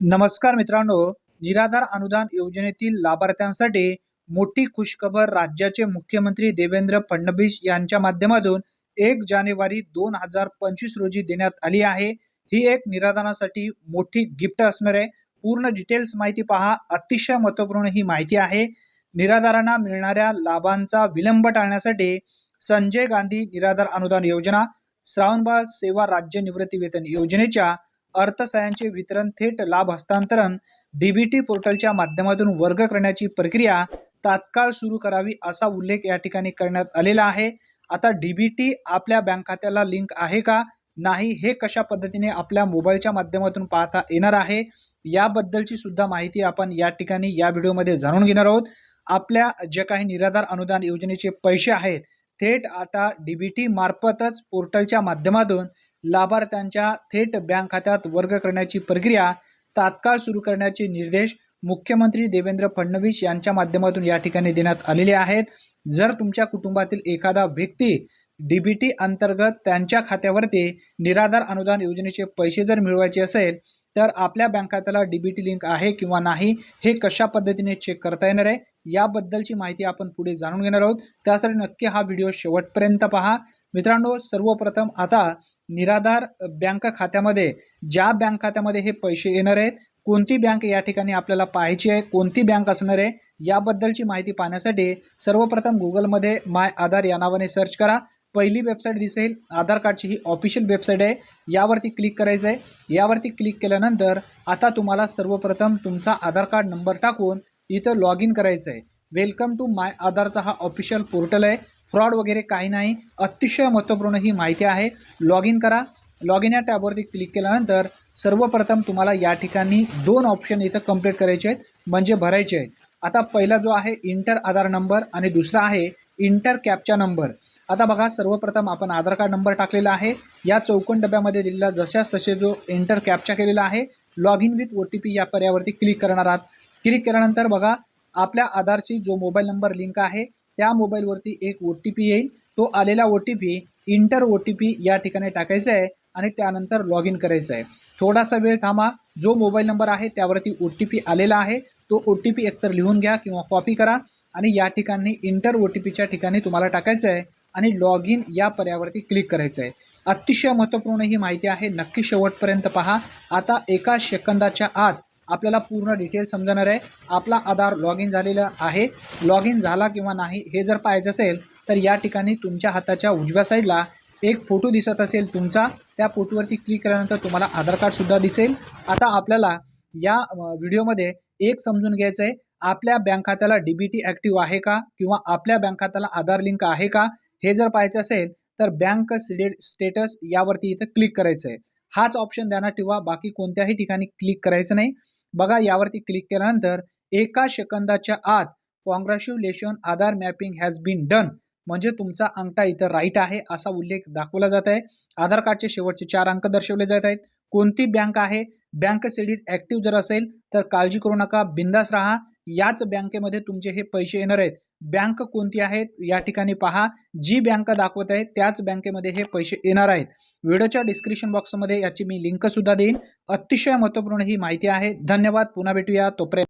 नमस्कार मित्रांनो निराधार अनुदान योजनेतील लाभार्थ्यांसाठी मोठी खुशखबर राज्याचे मुख्यमंत्री देवेंद्र फडणवीस यांच्या माध्यमातून एक जानेवारी दोन हजार पंचवीस रोजी देण्यात आली आहे. ही एक निराधारासाठी मोठी गिफ्ट असणार आहे. पूर्ण डिटेल्स माहिती पहा. अतिशय महत्त्वपूर्ण ही माहिती आहे. निराधारांना मिळणाऱ्या लाभांचा विलंब टाळण्यासाठी संजय गांधी निराधार अनुदान योजना श्रावणबाळ सेवा राज्य निवृत्ती वेतन योजनेच्या अर्थसहाय्यांचे वितरण थेट लाभ हस्तांतरण डीबीटी पोर्टलच्या माध्यमातून वर्ग करण्याची प्रक्रिया तात्काळ सुरू करावी असा उल्लेख या ठिकाणी करण्यात आलेला आहे. आता डीबीटी आपल्या बँक खात्याला लिंक आहे का? नाही हे कशा पद्धतीने आपल्या मोबाईलच्या माध्यमातून पाहता येणार आहे? याबद्दलची सुद्धा माहिती आपण या ठिकाणी या व्हिडिओमध्ये जाणून घेणार आहोत. आपल्या जे काही निराधार अनुदान योजनेचे पैसे आहेत थेट आता डीबीटी मार्फतच पोर्टलच्या माध्यमातून लाभार्थ्यांच्या थेट बँक खात्यात वर्ग करण्याची प्रक्रिया तात्काळ सुरू करण्याचे निर्देश मुख्यमंत्री देवेंद्र फडणवीस यांच्या माध्यमातून या ठिकाणी देण्यात आलेले आहेत. जर तुमच्या कुटुंबातील एखादा व्यक्ती डीबीटी अंतर्गत त्यांच्या खात्यावरती निराधार अनुदान योजनेचे पैसे जर मिळवायचे असेल तर आपल्या बँक खात्याला डीबीटी लिंक आहे किंवा नाही हे कशा पद्धतीने चेक करता येणार आहे याबद्दलची माहिती आपण पुढे जाणून घेणार आहोत. त्यासाठी नक्की हा व्हिडिओ शेवटपर्यंत पहा. मित्रांनो सर्वप्रथम आता निराधार बँक खात्यामध्ये ज्या बँक खात्यामध्ये हे पैसे येणार आहेत कोणती बँक या ठिकाणी आपल्याला पाहायची आहे कोणती बँक असणार आहे याबद्दलची माहिती पाहण्यासाठी सर्वप्रथम गुगलमध्ये माय आधार या नावाने सर्च करा. पहिली वेबसाईट दिसेल आधार कार्डची ही ऑफिशियल वेबसाईट आहे. यावरती क्लिक करायचं आहे यावरती क्लिक केल्यानंतर आता तुम्हाला सर्वप्रथम तुमचा आधार कार्ड नंबर टाकून इथं लॉग इन करायचं आहे वेलकम टू माय आधारचा हा ऑफिशियल पोर्टल आहे. फ्रॉड वगैरे काही नाही. अतिशय महत्त्वपूर्ण ही माहिती आहे. लॉग इन करा. लॉग इन या टॅबवरती क्लिक केल्यानंतर सर्वप्रथम तुम्हाला या ठिकाणी दोन ऑप्शन इथं कंप्लीट करायचे आहेत. म्हणजे भरायचे आहेत. आता पहिला जो आहे इंटर आधार नंबर आणि दुसरा आहे इंटर कॅपचा नंबर आता बघा सर्वप्रथम आपण आधार कार्ड नंबर टाकलेला आहे. या चौकोन डब्यामध्ये दिलेला जशाच तसे जो इंटर कॅपचा केलेला आहे log in with O T P या पर्यावरती क्लिक करणार आहात. क्लिक केल्यानंतर बघा आपल्या आधारशी जो मोबाईल नंबर लिंक आहे त्या मोबाईलवरती एक ओ टी पी येईल. तो आलेला O T P enter O T P या ठिकाणी टाकायचा आहे आणि त्यानंतर लॉग इन करायचं आहे. थोडासा वेळ थांबा. जो मोबाईल नंबर आहे त्यावरती ओ टी पी आलेला आहे. तो ओ टी पी एकतर लिहून घ्या किंवा कॉपी करा आणि या ठिकाणी इंटर ओ टी पीच्या ठिकाणी तुम्हाला टाकायचं आहे आणि लॉग इन या पर्यावरती क्लिक करायचं आहे. अतिशय महत्त्वपूर्ण ही माहिती आहे. नक्की शेवटपर्यंत पहा. आता एका सेकंदाच्या आत आपल्याला पूर्ण डिटेल समजणार आहे. आपला आधार लॉग इन झालेला आहे. लॉग इन झाला किंवा नाही हे जर पाहायचं असेल तर या ठिकाणी तुमच्या हाताच्या उजव्या साईडला एक फोटो दिसत असेल तुमचा. त्या फोटोवरती क्लिक केल्यानंतर तुम्हाला आधार कार्डसुद्धा दिसेल. आता आपल्याला या व्हिडिओमध्ये एक समजून घ्यायचं आहे. आपल्या बँक खात्याला डी बी टी ॲक्टिव्ह आहे का? किंवा आपल्या बँक खात्याला आधार लिंक आहे का? हे जर पाहायचं असेल तर बँक स्टेटस यावरती इथं क्लिक करायचं आहे हाच ऑप्शन ध्यानात ठेवा. बाकी कोणत्याही ठिकाणी क्लिक करायचं नाही. बघा यावरती क्लिक केल्यानंतर एका सेकंदाच्या आत congratulation Aadhaar mapping has been done म्हणजे तुमचा अंगठा इथं राईट आहे असा उल्लेख दाखवला जात आहे. आधार कार्डचे शेवटचे चार अंक दर्शवले जात आहेत. कोणती बँक आहे? बँक सिडीट ॲक्टिव्ह जर असेल तर काळजी करू नका. बिंदास राहा. याच बँकेमध्ये तुमचे हे पैसे येणार आहेत. बँक कोणती आहेत? या ठिकाणी पहा. जी बँक दाखवत आहे त्याच बँकेमध्ये हे पैसे येणार आहेत. व्हिडिओच्या डिस्क्रिप्शन बॉक्समध्ये याची मी लिंक सुद्धा देईन. अतिशय महत्त्वपूर्ण ही माहिती आहे. धन्यवाद. पुन्हा भेटूया तोपर्यंत.